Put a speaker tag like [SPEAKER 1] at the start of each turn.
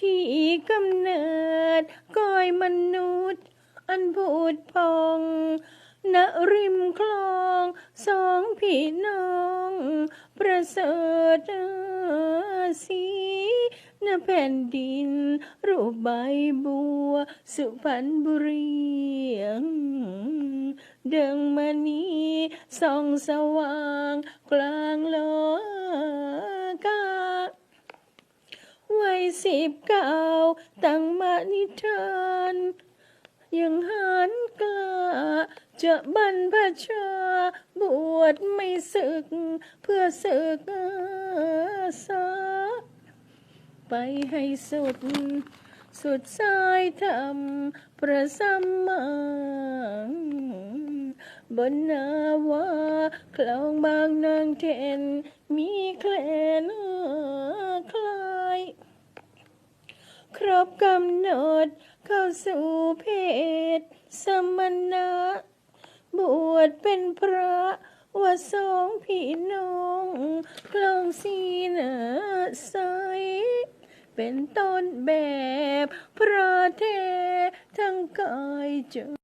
[SPEAKER 1] ที่กำเนิดก้อยมนุษย์ อันพูดพองณริมคลองสองพี่น้อง ประเสริฐสีณแผ่นดิน รูปใบบัว สุพรรณบุรีเดิงมานีสองสว่างกลางโลก วัยสิบเก้าตั้งมานิทานยังหันกล้าจะบรรพชา บวชไม่ศึก เพื่อศึกษาไปให้สุด สุดสายธรรมประสัมมาบนนาวาคลองบางนางเทนมีแคลนคลาย ครบกำหนดเข้าสู่เพศสมณะ บวชเป็นพระว่าสองพี่น้องกลองสีนาใสเป็นต้นแบบพระเททั้งกายใจ